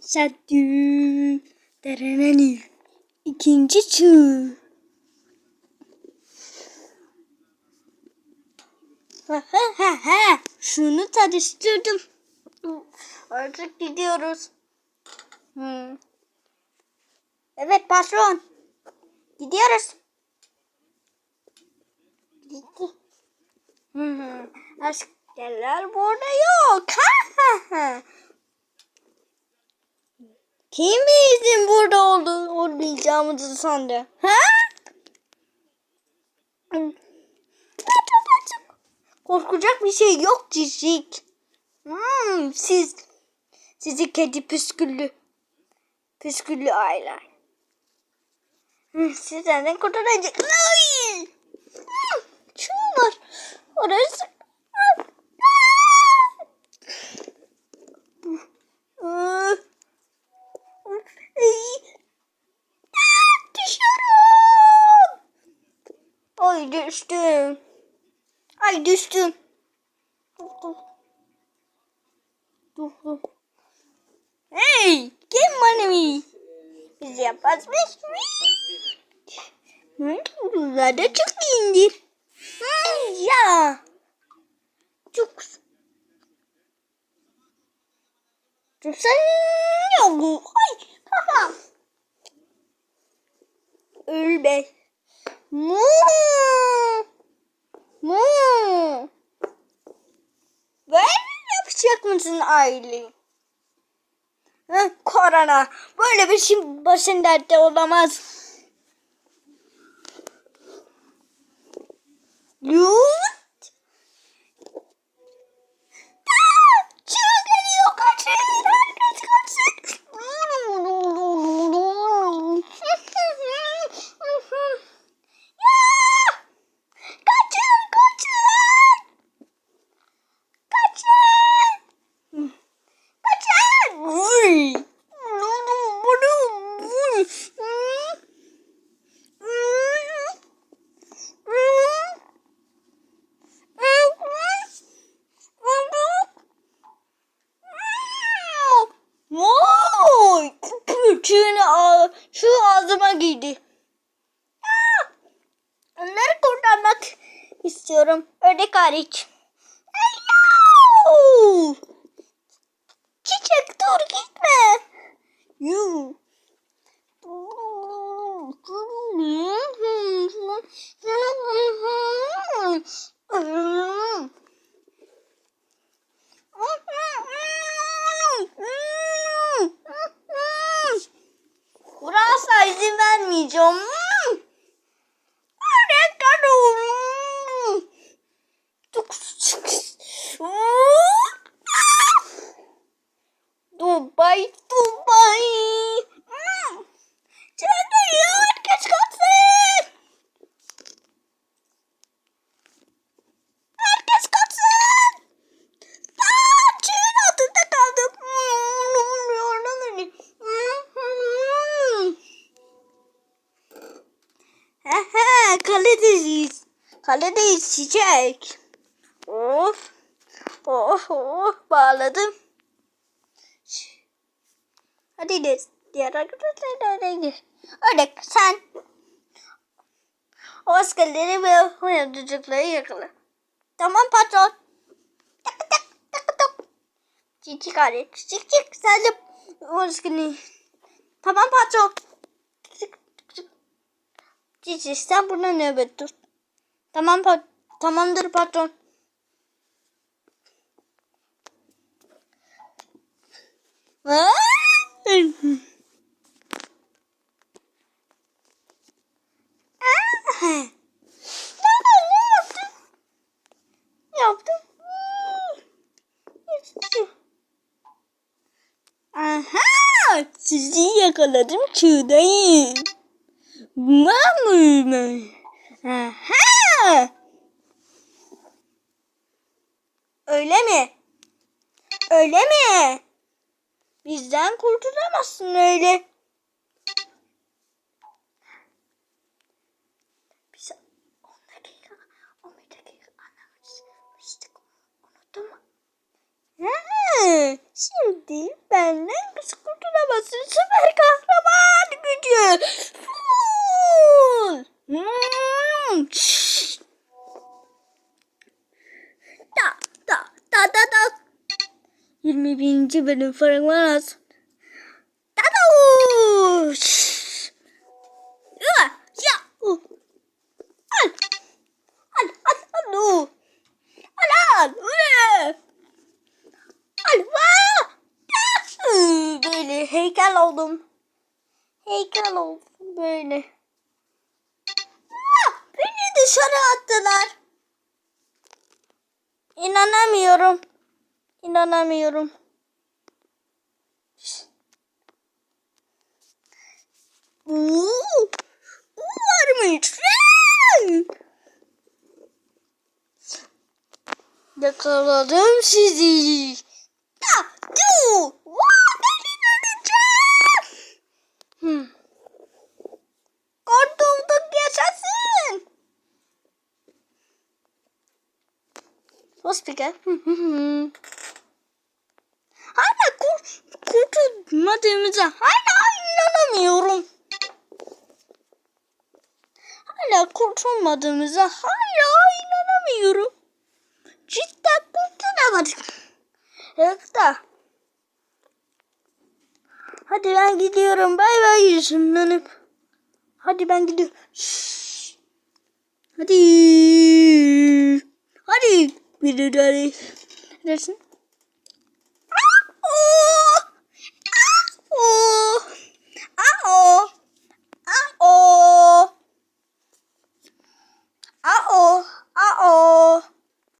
Sattı. Dereneni. İkinci çığ. Ha ha ha. Şunu tanıştırdım. Artık gidiyoruz. Hmm. Evet patron. Gidiyoruz. Gitti. Hı. Askerler burada yok. Ha ha ha. Kim bizim burada oldu, olmayacağımızı sandı? Ha? Korkacak bir şey yok cicik. Hmm, siz, sizi kedi püsküllü, püsküllü aileler. Hı, Sizlerden kurtaracak. Ay! Hı, Şu var. Orası. Ay düştüm. Ay düştüm. Dur. Hey! Kim bana mı? Biz mı? Burada çok indir. Hı, ya. Çok. Sen yok. Ay kafam. Öl. Mu. Mu. Böyle yapacak mısın Aylin? Hı, korona. Böyle bir şey başın dertte olamaz. Lut. İstiyorum. Ördek hariç. Çiçek dur gitme. Yu. Burası izin vermeyeceğim. Dubai, Dubai. Hmm. Çekil, herkes kaçsın. Herkes kaçsın. Aa, çığın altında kaldım. Aha, kaledeyiz. Kaledeyiz çiçek. Of. Oh oh bağladım. Hadi de diğer arkadaşlar gir. Öyle sen o askerleri ve oyuncuları yakala. Tamam patron. Tak tak tak tak. Cici kare. Çık çık sen de o askerini. Tamam patron. Çık çık. Cici sen burada nöbet dur. Tamam pat tamamdır patron. Aa! Sizi yakaladım çığdayım. Mamı Aha! Öyle mi? Öyle mi? Bizden kurtulamazsın öyle. Biz 10 dakika, 11 dakika anlamıştık. Unuttun mu? He, şimdi benden kız kurtulamazsın. Süper kahraman gücü. Full. Hmm. şşş. Da da da da da. 21. bölüm fragman az. Da da. Şşş. Ya ya. Al. Al al al. Al al. Al. Al. Böyle heykel oldum. Heykel oldum böyle. Ah, Beni dışarı attılar. İnanamıyorum. İnanamıyorum. Uuu. Varmış. Yakaladım sizi. Du. Vaa, ben öleceğim. Hmm. Kurtulduk yaşasın. Sus kurtulmadığımıza hala inanamıyorum. Hala kurtulmadığımıza hala inanamıyorum. Cidden kurtulamadık. Evet da. Hadi ben gidiyorum. Bay bay yüzümlenip. Hadi ben gidiyorum. Şşş. Hadi. Hadi. Bir de hadi.